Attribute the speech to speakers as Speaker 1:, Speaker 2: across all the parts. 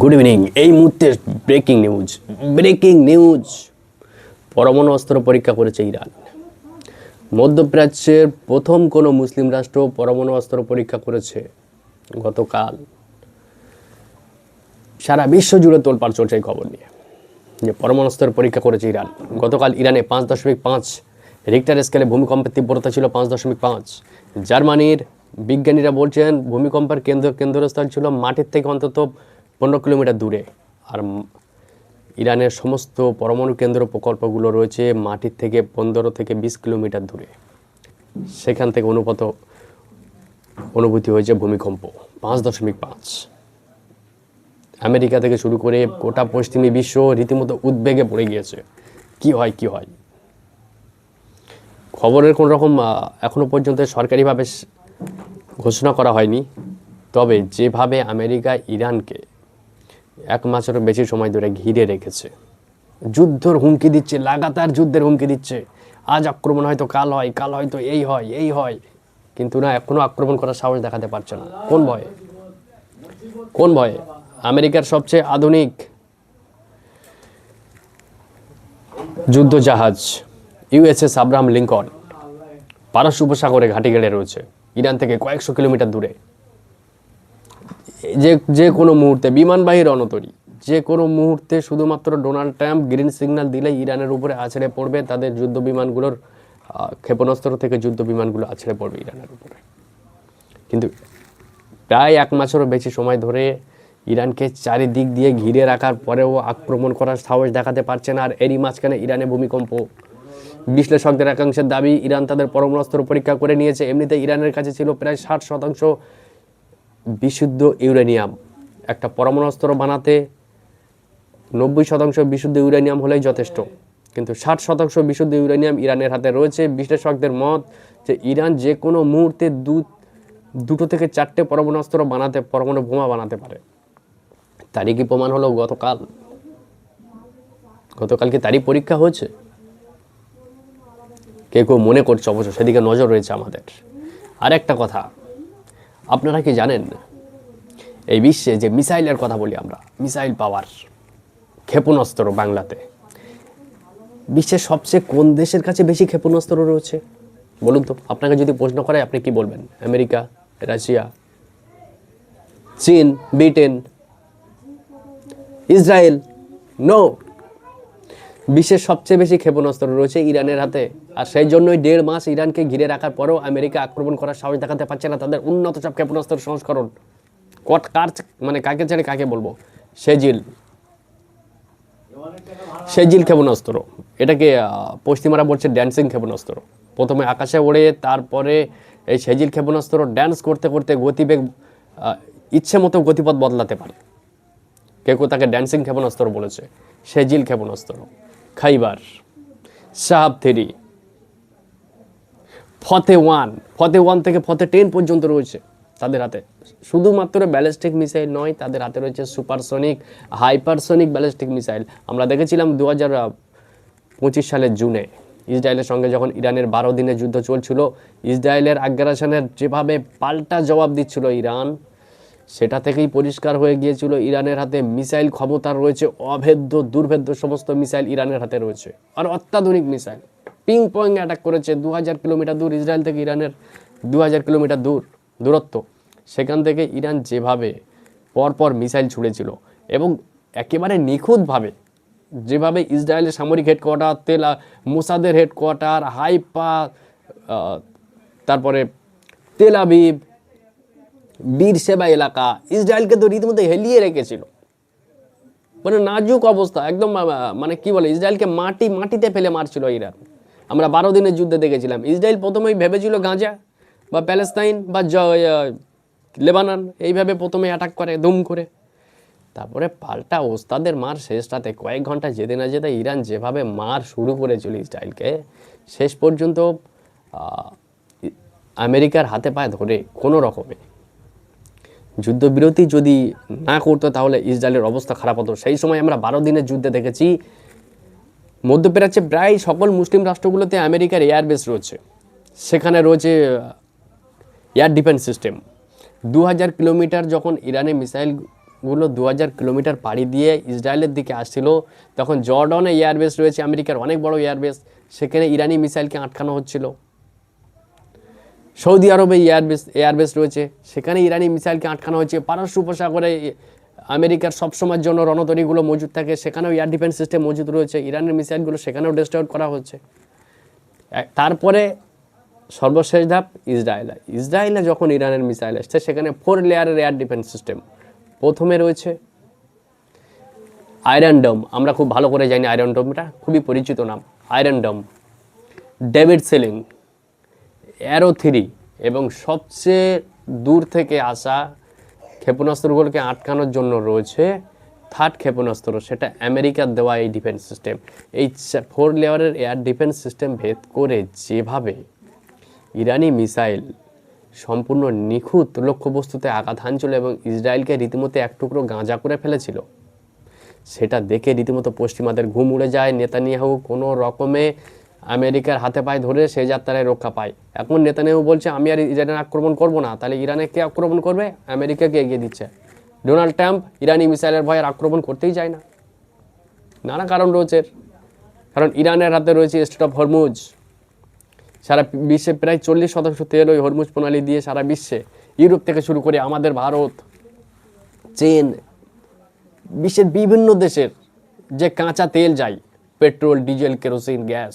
Speaker 1: Good evening এই মুহূর্তে breaking news breaking news পরমাণু অস্ত্র পরীক্ষা করেছে ইরান। মধ্যপ্রাচ্যের প্রথম কোনো মুসলিম রাষ্ট্র পরমাণু অস্ত্র পরীক্ষা করেছে গতকাল। সারা বিশ্ব জুড়ে তোলপাড় চলছে এই খবর নিয়ে। যে পরমাণু অস্ত্রের পরীক্ষা করেছে ইরান। গতকাল ইরানে পাঁচ দশমিক পাঁচ রিক্টার স্কেলে ভূমিকম্পের তীব্রতা ছিল পাঁচ দশমিক পাঁচ। জার্মানির বিজ্ঞানীরা বলছেন ভূমিকম্পের কেন্দ্র কেন্দ্রস্থল ছিল মাটির থেকে অন্তত পনেরো কিলোমিটার দূরে। আর ইরানের সমস্ত পরমাণু কেন্দ্র প্রকল্পগুলো রয়েছে মাটির থেকে পনেরো থেকে বিশ কিলোমিটার দূরে। সেখান থেকে অনুপাত অনুভূতি হয়েছে ভূমিকম্প পাঁচ দশমিক পাঁচ। আমেরিকা থেকে শুরু করে গোটা পশ্চিমী বিশ্ব রীতিমতো উদ্বেগে পড়ে গিয়েছে। কি হয় কি হয়? খবরের কোনো রকম আহ, এখনও পর্যন্ত সরকারিভাবে ঘোষণা করা হয়নি। তবে যেভাবে আমেরিকা ইরানকে এক মাসেরও বেশি সময় ধরে ঘিরে রেখেছে, যুদ্ধর হুমকি দিচ্ছে, লাগাতার যুদ্ধের হুমকি দিচ্ছে, আজ আক্রমণ হয়তো কাল হয়, কাল হয়তো এই হয় এই হয়, কিন্তু না এখনও আক্রমণ করার সাহস দেখাতে পারছে না। কোন ভয়ে? কোন ভয়ে? আমেরিকার সবচেয়ে আধুনিক যুদ্ধ জাহাজ ইউএসএস আব্রাহাম লিঙ্কন, পারস্য উপসাগরে ঘাঁটি গেড়ে রয়েছে। ইরান থেকে কয়েকশো কিলোমিটার দূরে। যে যে কোনো মুহূর্তে বিমানবাহী রণতরী যে কোনো মুহূর্তে শুধুমাত্র ডোনাল্ড ট্রাম্প গ্রিন সিগন্যাল দিলে ইরানের উপরে আছড়ে পড়বে, তাদের যুদ্ধ বিমানগুলোর ক্ষেপণাস্ত্র থেকে যুদ্ধ বিমানগুলো আছড়ে পড়বে ইরানের উপরে। কিন্তু প্রায় এক মাসেরও বেশি সময় ধরে ইরানকে চারিদিক দিয়ে ঘিরে রাখার পরেও আক্রমণ করার সাহস দেখাতে পারছে না, আর এরই মাঝখানে ইরানে ভূমিকম্প বিশ্লেষকদের একাংশের দাবি, ইরান তাদের পরমাণু পরীক্ষা করে নিয়েছে। এমনিতে ইরানের কাছে ছিল প্রায় ষাট শতাংশ বিশুদ্ধ ইউরেনিয়াম। একটা পরমাণু অস্ত্র বানাতে নব্বই শতাংশ বিশুদ্ধ ইউরেনিয়াম হলেই যথেষ্ট। কিন্তু ষাট শতাংশ বিশুদ্ধ ইউরেনিয়াম ইরানের হাতে রয়েছে। বিশ্লেষকদের মত যে ইরান যে কোনো মুহূর্তে দু, দুটো থেকে চারটে পরমাণু অস্ত্র বানাতে, পরমাণু বোমা বানাতে পারে। তারই কি প্রমাণ হলো গতকাল? গতকালকে তারই পরীক্ষা হয়েছে? কে কেউ মনে করছে অবশ্য সেদিকে নজর রয়েছে আমাদের। আর একটা কথা, আপনারা কি জানেন, এই বিশ্বে যে মিসাইলের কথা বলি আমরা, মিসাইল পাওয়ার ক্ষেপণাস্ত্র বাংলাতে, বিশ্বের সবচেয়ে কোন দেশের কাছে বেশি ক্ষেপণাস্ত্র রয়েছে? বলুন তো, আপনাকে যদি প্রশ্ন করে, আপনি কি বলবেন? আমেরিকা, রাশিয়া, চীন, ব্রিটেন, ইসরায়েল? নো বিশ্বের সবচেয়ে বেশি ক্ষেপণাস্ত্র রয়েছে ইরানের হাতে। আর সেই জন্যই দেড় মাস ইরানকে ঘিরে রাখার পরেও আমেরিকা আক্রমণ করার সাহস দেখাতে পারছে না তাদের উন্নত সব ক্ষেপণাস্ত্র সংস্করণ। কট কার মানে কাকে ছেড়ে কাকে বলব? সেজিল। সেজিল ক্ষেপণাস্ত্র। এটাকে পশ্চিমারা বলছে ড্যান্সিং ক্ষেপণাস্ত্র। প্রথমে আকাশে ওড়ে, তারপরে এই সেজিল ক্ষেপণাস্ত্র ড্যান্স করতে করতে গতিবেগ ইচ্ছে মতো গতিপথ বদলাতে পারে। কেউ কেউ তাকে ড্যান্সিং ক্ষেপণাস্ত্র বলেছে। সেজিল ক্ষেপণাস্ত্র। Khaibar. Shahab three Fateh one Fateh one থেকে ফতে টেন পর্যন্ত রয়েছে তাদের হাতে। শুধুমাত্র ব্যালিস্টিক মিসাইল নয়, তাদের হাতে রয়েছে সুপারসনিক, হাইপারসনিক ব্যালিস্টিক মিসাইল। আমরা দেখেছিলাম দু হাজার পঁচিশ সালের জুনে ইসরায়েলের সঙ্গে যখন ইরানের বারো দিনের যুদ্ধ চলছিল, ইসরায়েলের আগ্রাসনের যেভাবে পাল্টা জবাব দিচ্ছিল ইরান সেটা থেকেই পরিষ্কার হয়ে গিয়েছিল ইরানের হাতে মিসাইল ক্ষমতা রয়েছে, অভেদ্য, দুর্ভেদ্য সমস্ত মিসাইল ইরানের হাতে রয়েছে। আর অত্যাধুনিক মিসাইল পিং পং অ্যাটাক করেছে দু হাজার কিলোমিটার দূর, ইসরায়েল থেকে ইরানের দু হাজার কিলোমিটার দূর, দূরত্ব। সেখান থেকে ইরান যেভাবে পরপর মিসাইল ছুড়েছিল এবং একেবারে নিখুঁতভাবে যেভাবে ইসরায়েলের সামরিক হেডকোয়ার্টার, তেলা মোসাদের হেডকোয়ার্টার, হাইপা তারপরে তেল আবিব বীর সেবা এলাকা। ইসরায়েলকে তো রীতিমতো হেলিয়ে রেখেছিল। মানে নাজুক অবস্থা, একদম মানে কি বলে, ইসরায়েলকে মাটি, মাটিতে ফেলে মারছিল ইরান। আমরা বারো দিনের যুদ্ধে দেখেছিলাম। ইসরায়েল প্রথমেই ভেবেছিল গাঁজা বা প্যালেস্তাইন বা লেবানন, এইভাবে প্রথমে অ্যাটাক করে দুম করে। তারপরে পাল্টা ওস্তাদের মার শেষটাতে কয়েক ঘণ্টা যেতে না যেতে ইরান যেভাবে মার শুরু করেছিল ইসরায়েলকে, শেষ পর্যন্ত আমেরিকার হাতে পায়ে ধরে কোনো রকমে। যুদ্ধবিরতি যদি না করতো, তাহলে ইসরায়েলের অবস্থা খারাপ হতো। সেই সময় আমরা বারো দিনের যুদ্ধে দেখেছি, মধ্যপ্রাচ্যে প্রায় সকল মুসলিম রাষ্ট্রগুলোতে আমেরিকার এয়ারবেস রয়েছে। সেখানে রয়েছে এয়ার ডিফেন্স সিস্টেম। দু হাজার কিলোমিটার যখন ইরানে মিসাইলগুলো দু হাজার কিলোমিটার পাড়ি দিয়ে ইসরায়েলের দিকে আসছিল, তখন জর্ডনে এয়ারবেস রয়েছে, আমেরিকার অনেক বড় এয়ারবেস। সেখানে ইরানি মিসাইলকে আটকানো হচ্ছিল। সৌদি আরবে এয়ারবেস এয়ারবেস রয়েছে। সেখানে ইরানি মিসাইলকে আটকানো হয়েছে। পারস্য উপসাগরে আমেরিকার সবসময়ের জন্য রণতরীগুলো মজুদ থাকে। সেখানেও এয়ার ডিফেন্স সিস্টেম মজুদ রয়েছে। ইরানের মিসাইলগুলো সেখানেও ডিস্ট্রয় করা হচ্ছে। তারপরে সর্বশেষ ধাপ, ইসরায়েল। ইসরায়েলে যখন ইরানের মিসাইল আসছে, সেখানে ফোর লেয়ারের এয়ার ডিফেন্স সিস্টেম প্রথমে রয়েছে আয়রন ডোম আমরা খুব ভালো করে জানি আয়রন ডোমটা খুবই পরিচিত নাম। Iron dome David sling arrow three এবং সবচেয়ে দূর থেকে আসা ক্ষেপণাস্ত্রগুলোকে আটকানোর জন্য রয়েছে থার্ড ক্ষেপণাস্ত্র, সেটা আমেরিকার দেওয়া এই ডিফেন্স সিস্টেম এই ফোর লেয়ারের এয়ার ডিফেন্স সিস্টেম ভেদ করে যেভাবে ইরানি মিসাইল সম্পূর্ণ নিখুঁত লক্ষ্যবস্তুতে আঘাত হানছিল এবং ইসরায়েলকে রীতিমতো এক টুকরো গাঁজা করে ফেলেছিল, সেটা দেখে রীতিমতো পশ্চিমাদের ঘুম উড়ে যায়। নেতানিয়াহু কোনো রকমে আমেরিকার হাতে পায়ে ধরে সে যাত্রায় রক্ষা পায়। এখন নেতানিয়াহু বলছে, আমি আর ইরানের আক্রমণ করব না। তাহলে ইরানে কে আক্রমণ করবে? আমেরিকাকে এগিয়ে দিচ্ছে? ডোনাল্ড ট্রাম্প ইরানি মিসাইলের ভয়ে আর আক্রমণ করতেই যায় না। নানা কারণ রয়েছে কারণ ইরানের হাতে রয়েছে স্টেট অফ হরমুজ। সারা বিশ্বে প্রায় চল্লিশ শতাংশ তেল ওই হরমুজ প্রণালী দিয়ে সারা বিশ্বে, ইউরোপ থেকে শুরু করে আমাদের ভারত, চীন, বিশ্বের বিভিন্ন দেশের যে কাঁচা তেল যায়, পেট্রোল, ডিজেল, কেরোসিন, গ্যাস।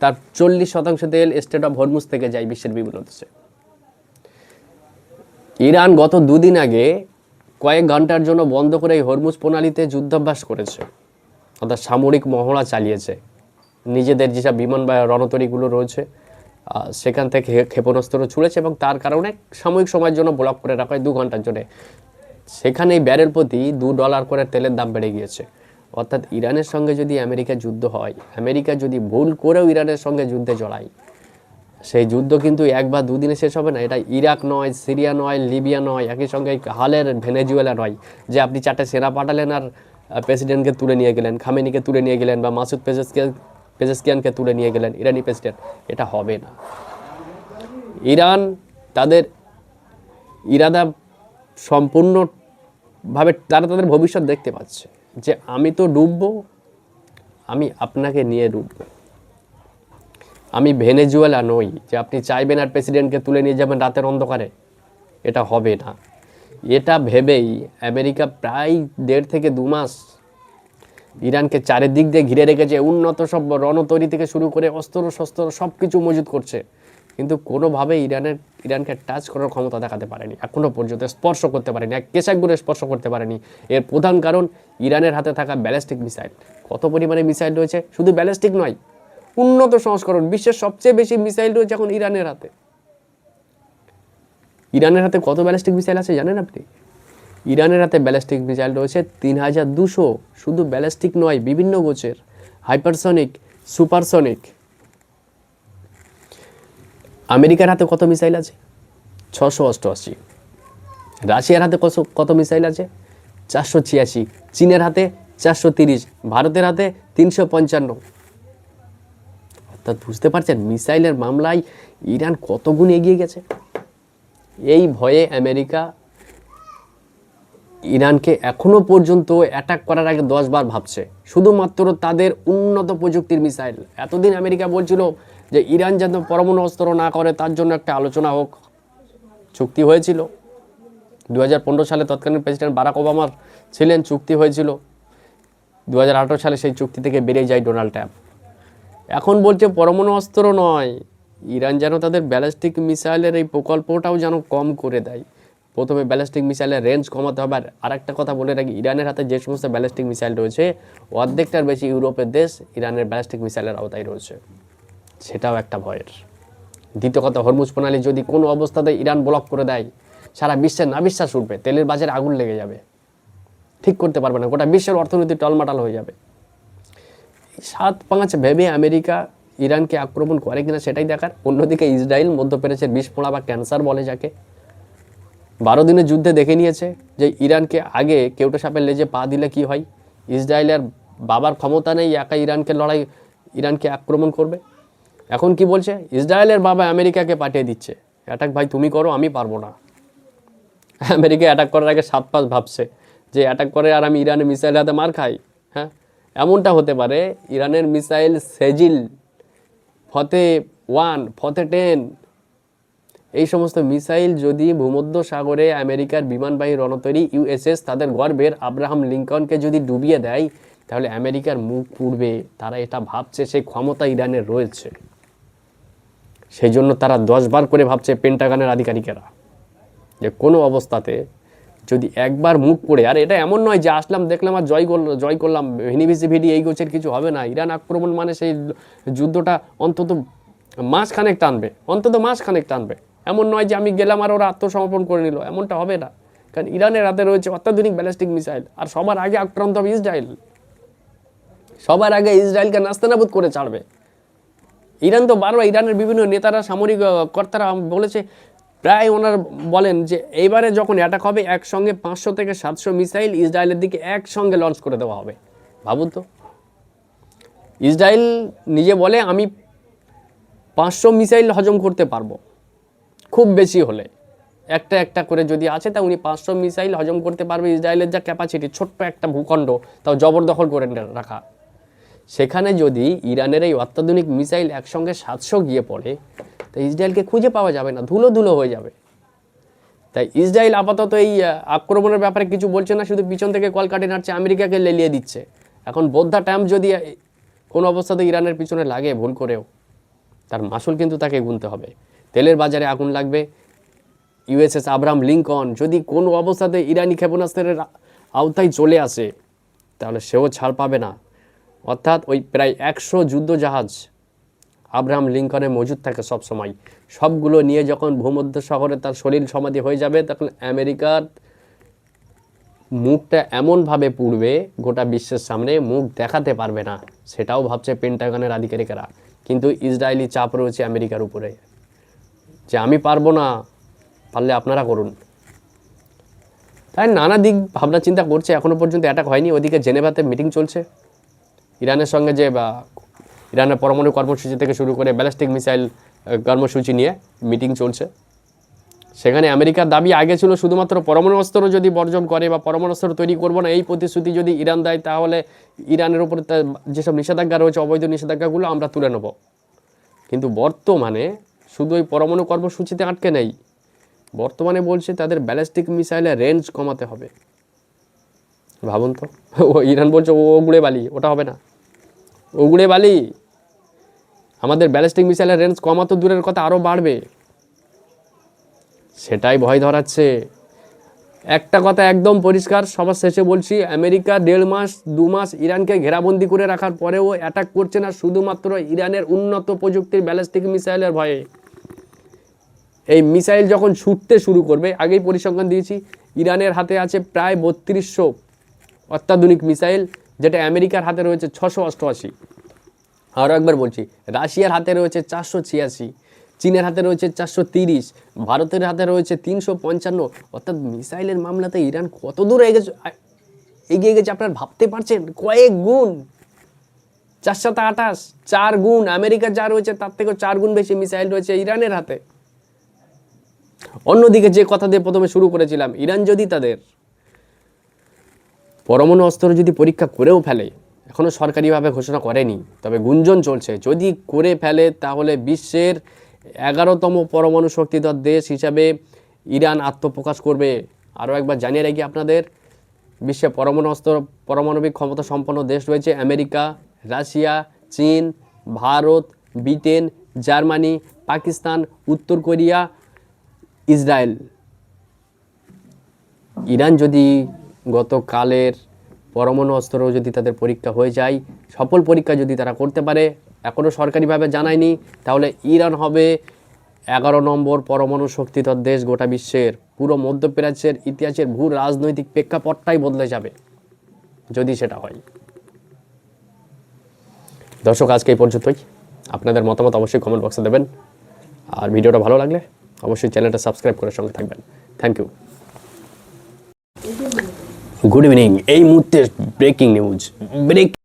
Speaker 1: তার চল্লিশ শতাংশ তেল স্টেট অফ হরমুজ থেকে যায় বিশ্বের বিভিন্ন দেশে। ইরান গত দুদিন আগে কয়েক ঘণ্টার জন্য বন্ধ করে এই হরমুজ প্রণালীতে যুদ্ধাভ্যাস করেছে। অর্থাৎ সামরিক মহড়া চালিয়েছে। নিজেদের যেসব বিমান বা রণতরীগুলো রয়েছে সেখান থেকে ক্ষেপণাস্ত্র ছুড়েছে এবং তার কারণে সাময়িক সময়ের জন্য ব্লক করে রাখা হয়। দু ঘণ্টার জন্য। সেখানে এই ব্যারেল প্রতি দু ডলার করে তেলের দাম বেড়ে গিয়েছে। অর্থাৎ ইরানের সঙ্গে যদি আমেরিকা যুদ্ধ হয়, আমেরিকা যদি ভুল করেও ইরানের সঙ্গে যুদ্ধে জড়ায়, সেই যুদ্ধ কিন্তু এক বা দুদিনে শেষ হবে না। এটা ইরাক নয়, সিরিয়া নয়, লিবিয়া নয়, একই সঙ্গে হালের ভেনেজুয়েলা নয়, যে আপনি চারটে সেনা পাঠালেন আর প্রেসিডেন্টকে তুলে নিয়ে গেলেন, খামেনিকে তুলে নিয়ে গেলেন বা মাসুদ পেজেসকে, পেজেসকিয়ানকে তুলে নিয়ে গেলেন, ইরানি প্রেসিডেন্ট। এটা হবে না। ইরান তাদের ইরাদা সম্পূর্ণভাবে তারা তাদের ভবিষ্যৎ দেখতে পাচ্ছে। যে আমি তো ডুববো, আমি আপনাকে নিয়ে ডুববো। আমি ভেনেজুয়েলা নই, যে আপনি চাইবেন আর প্রেসিডেন্টকে তুলে নিয়ে যাবেন রাতের অন্ধকারে, এটা হবে না। এটা ভেবেই আমেরিকা প্রায় দেড় থেকে দু মাস ইরানকে চারিদিক দিয়ে ঘিরে রেখেছে উন্নত সব রণতরী থেকে শুরু করে অস্ত্র শস্ত্র সব কিছু মজুত করছে। কিন্তু কোনোভাবে ইরানের, ইরানকে টাচ করার ক্ষমতা দেখাতে পারেনি এখনও পর্যন্ত স্পর্শ করতে পারেনি এক কেশাগুলো স্পর্শ করতে পারেনি। এর প্রধান কারণ ইরানের হাতে থাকা ব্যালিস্টিক মিসাইল কত পরিমাণে মিসাইল রয়েছে? শুধু ব্যালিস্টিক নয়, উন্নত সংস্করণ, বিশ্বের সবচেয়ে বেশি মিসাইল রয়েছে এখন ইরানের হাতে। ইরানের হাতে কত ব্যালিস্টিক মিসাইল আছে জানেন আপনি? ইরানের হাতে ব্যালিস্টিক মিসাইল রয়েছে তিন হাজার দুশো। শুধু ব্যালিস্টিক নয়, বিভিন্ন গোছের হাইপারসনিক সুপারসনিক আমেরিকার হাতে কত মিসাইল আছে? ছশো অষ্টআশি। রাশিয়ার হাতে কত কত মিসাইল আছে? চারশো ছিয়াশি। চীনের হাতে চারশো তিরিশ। ভারতের হাতে তিনশো পঞ্চান্ন। অর্থাৎ বুঝতে পারছেন, মিসাইলের মামলায় ইরান কত গুণ এগিয়ে গেছে? এই ভয়ে আমেরিকা ইরানকে এখনও পর্যন্ত অ্যাটাক করার আগে দশ বার ভাবছে। শুধুমাত্র তাদের উন্নত প্রযুক্তির মিসাইল এতদিন আমেরিকা বলছিল যে ইরান যেন পরমাণু অস্ত্র না করে, তার জন্য একটা আলোচনা হোক। চুক্তি হয়েছিল। দু হাজার পনেরো সালে তৎকালীন প্রেসিডেন্ট বারাক ওবামার ছিলেন, চুক্তি হয়েছিল। দু হাজার আঠেরো সালে সেই চুক্তি থেকে বেরিয়ে যায় ডোনাল্ড ট্রাম্প। এখন বলছে পরমাণু অস্ত্র নয়, ইরান যেন তাদের ব্যালিস্টিক মিসাইলের এই প্রকল্পটাও যেন কম করে দেয়। প্রথমে ব্যালিস্টিক মিসাইলের রেঞ্জ কমাতে হবে। আর আরেকটা কথা বলে রাখি, ইরানের হাতে যে সমস্ত ব্যালিস্টিক মিসাইল রয়েছে, অর্ধেকটার বেশি ইউরোপের দেশ ইরানের ব্যালিস্টিক মিসাইলের আওতায় রয়েছে। সেটাও একটা ভয়ের। দ্বিতীয় কথা, হরমুজ প্রণালী যদি কোনো অবস্থাতে ইরান ব্লক করে দেয়, সারা বিশ্বের নাবিশ্বাস উঠবে, তেলের বাজারে আগুন লেগে যাবে। ঠিক করতে পারবে না, গোটা বিশ্বের অর্থনীতি টলমাটাল হয়ে যাবে। সাত পাঁচ ভেবে আমেরিকা ইরানকে আক্রমণ করে কিনা সেটাই দেখার। অন্যদিকে ইসরায়েল, মধ্যপ্রাচ্যের বিস্ফোড়া বা ক্যান্সার বলে যাকে। বারো দিনের যুদ্ধে দেখে নিয়েছে যে ইরানকে আগে কেউটা সাপের লেজে পা দিলে কি হয়? ইসরায়েলের বাবার ক্ষমতা নেই, একা ইরানকে লড়াই, ইরানকে আক্রমণ করবে। এখন কি বলছে? ইসরায়েলের বাবা আমেরিকাকে পাঠিয়ে দিচ্ছে। অ্যাটাক, ভাই, তুমি করো, আমি পারব না। আমেরিকা অ্যাটাক করার আগে সাত পাঁচ ভাবছে যে অ্যাটাক করে আর আমি ইরানের মিসাইল হাতে মার খাই হ্যাঁ? এমনটা হতে পারে ইরানের মিসাইল সেজিল, ফতে ওয়ান, ফতে টেন এই সমস্ত মিসাইল যদি ভূমধ্য সাগরে আমেরিকার বিমানবাহী রণতরী ইউএসএস তাদের গর্বের, আব্রাহাম লিঙ্কনকে যদি ডুবিয়ে দেয়, তাহলে আমেরিকার মুখ পুড়বে। তারা এটা ভাবছে সেই ক্ষমতা ইরানের রয়েছে। সেই জন্য তারা দশবার করে ভাবছে পেন্টাগানের আধিকারিকেরা। যে কোনো অবস্থাতে যদি একবার মুখ পড়ে, আর এটা এমন নয় যে আসলাম, দেখলাম আর জয় করল, জয় করলাম ভিনিভিসি ভিডি এই গোছের কিছু হবে না। ইরান আক্রমণ মানে সেই যুদ্ধটা অন্তত মাস খানেক টানবে, অন্তত মাস খানেক টানবে। এমন নয় যে আমি গেলাম আর ওরা আত্মসমর্পণ করে নিল, এমনটা হবে না। কারণ ইরানের হাতে রয়েছে অত্যাধুনিক ব্যালিস্টিক মিসাইল আর সবার আগে আক্রান্ত হবে ইসরায়েল। সবার আগে ইসরায়েলকে নাস্তানাবুদ করে ছাড়বে। ইরান তো বারবার ইরানের বিভিন্ন নেতারা, সামরিক কর্তারা বলেছে, প্রায় ওনার বলেন যে এইবারে যখন অ্যাটাক হবে, একসঙ্গে পাঁচশো থেকে সাতশো মিসাইল ইসরায়েলের দিকে একসঙ্গে লঞ্চ করে দেওয়া হবে। ভাবুন তো। ইসরায়েল নিজে বলে, আমি পাঁচশো মিসাইল হজম করতে পারব। খুব বেশি হলে। একটা একটা করে যদি আছে, তা উনি পাঁচশো মিসাইল হজম করতে পারবে ইসরায়েলের যা ক্যাপাসিটি ছোট্ট একটা ভূখণ্ড, তাও জবরদখল করে রাখা। সেখানে যদি ইরানের এই অত্যাধুনিক মিসাইল একসঙ্গে সাতশো গিয়ে পড়ে, তা ইসরায়েলকে খুঁজে পাওয়া যাবে না ধুলো ধুলো হয়ে যাবে। তাই ইসরায়েল আপাতত এই আক্রমণের ব্যাপারে কিছু বলছে না, শুধু পিছন থেকে কল কাটে নাড়ছে, আমেরিকাকে লেলিয়ে দিচ্ছে। এখন বোদ্ধা ট্যাম্প যদি কোনো অবস্থাতে ইরানের পিছনে লাগে ভুল করেও, তার মাসুল কিন্তু তাকে গুনতে হবে। তেলের বাজারে আগুন লাগবে। ইউএসএস আব্রাহাম লিঙ্কন, যদি কোনো অবস্থাতে ইরানি ক্ষেপণাস্ত্রের আওতায় চলে আসে, তাহলে সেও ছাড় পাবে না। অর্থাৎ ওই প্রায় একশো যুদ্ধ জাহাজ আব্রাহাম লিঙ্কনে মজুদ থাকে সব সময় সবগুলো নিয়ে যখন ভূমধ্য সাগরে তার শরীর সমাধি হয়ে যাবে, তখন আমেরিকার মুখটা এমনভাবে পুড়বে, গোটা বিশ্বের সামনে মুখ দেখাতে পারবে না। সেটাও ভাবছে পেন্টাগনের আধিকারিকেরা। কিন্তু ইসরায়েলি চাপ রয়েছে আমেরিকার উপরে। যে আমি পারব না, পারলে আপনারা করুন। তাই নানা দিক ভাবনা চিন্তা করছে এখনও পর্যন্ত অ্যাটাক হয়নি। ওদিকে জেনেভাতে মিটিং চলছে। ইরানের সঙ্গে যে, বা ইরানের পরমাণু কর্মসূচি থেকে শুরু করে ব্যালিস্টিক মিসাইল কর্মসূচি নিয়ে মিটিং চলছে। সেখানে আমেরিকার দাবি আগে ছিল শুধুমাত্র পরমাণু অস্ত্র যদি বর্জন করে বা পরমাণু অস্ত্র তৈরি করব না, এই প্রতিশ্রুতি যদি ইরান দেয়, তাহলে ইরানের উপর যেসব নিষেধাজ্ঞা রয়েছে, অবৈধ নিষেধাজ্ঞাগুলো আমরা তুলে নেব। কিন্তু বর্তমানে শুধু ওই পরমাণু কর্মসূচিতে আটকে নেই, বর্তমানে বলছে তাদের ব্যালিস্টিক মিসাইলের রেঞ্জ কমাতে হবে। ভাবুন তো, ও ইরান বলছে ও গুড়ে বালি, ওটা হবে না। ও গুড়ে বালি! আমাদের ব্যালিস্টিক মিসাইলের রেঞ্জ কমাতো দূরের কথা আরও বাড়বে। সেটাই ভয় ধরাচ্ছে। একটা কথা একদম পরিষ্কার, সবার শেষে বলছি, আমেরিকা দেড় মাস, দু মাস ইরানকে ঘেরাবন্দি করে রাখার পরেও অ্যাটাক করছে না শুধুমাত্র ইরানের উন্নত প্রযুক্তির ব্যালিস্টিক মিসাইলের ভয়ে। এই মিসাইল যখন ছুটতে শুরু করবে, আগেই পরিসংখ্যান দিয়েছি, ইরানের হাতে আছে প্রায় বত্রিশশো অত্যাধুনিক মিসাইল, যেটা আমেরিকার হাতে রয়েছে ছশো অষ্টআশি। আরও একবার বলছি, রাশিয়ার হাতে রয়েছে চারশো ছিয়াশি, চীনের হাতে রয়েছে চারশো তিরিশ, ভারতের হাতে রয়েছে তিনশো পঞ্চান্ন। অর্থাৎ মিসাইলের মামলাতে ইরান কত দূর এগেছে এগিয়ে গেছে আপনার ভাবতে পারছেন? কয়েক গুণ। চারশত আঠাশ চার গুণ। আমেরিকার যা রয়েছে, তার থেকেও চার গুণ বেশি মিসাইল রয়েছে ইরানের হাতে। অন্যদিকে যে কথা দিয়ে প্রথমে শুরু করেছিলাম, ইরান যদি তাদের পরমাণু অস্ত্র যদি পরীক্ষা করেও ফেলে এখনও সরকারিভাবে ঘোষণা করেনি, তবে গুঞ্জন চলছে। যদি করে ফেলে, তাহলে বিশ্বের এগারোতম পরমাণু শক্তিধর দেশ হিসাবে ইরান আত্মপ্রকাশ করবে। আরও একবার জানিয়ে রাখি আপনাদের, বিশ্বে পরমাণু অস্ত্র, পারমাণবিক ক্ষমতা সম্পন্ন দেশ রয়েছে আমেরিকা, রাশিয়া, চীন, ভারত, ব্রিটেন, জার্মানি, পাকিস্তান, উত্তর কোরিয়া ইসরায়েল। ইরান যদি গতকালের পরমাণু অস্ত্র যদি তাদের পরীক্ষা হয়ে যায়, সফল পরীক্ষা যদি তারা করতে পারে এখনও সরকারিভাবে জানায়নি, তাহলে ইরান হবে এগারো নম্বর পরমাণু শক্তিধর দেশ গোটা বিশ্বের, পুরো মধ্যপ্রাচ্যের ইতিহাসের ভূ রাজনৈতিক প্রেক্ষাপটটাই বদলে যাবে, যদি সেটা হয়। দর্শক, আজকে এই পর্যন্তই। আপনাদের মতামত অবশ্যই কমেন্ট বক্সে দেবেন। আর ভিডিওটা ভালো লাগলে অবশ্যই চ্যানেলটা সাবস্ক্রাইব করার সঙ্গে থাকবেন। থ্যাংক ইউ গুড ইভিনিং এই মুহূর্তে ব্রেকিং নিউজ ব্রেকিং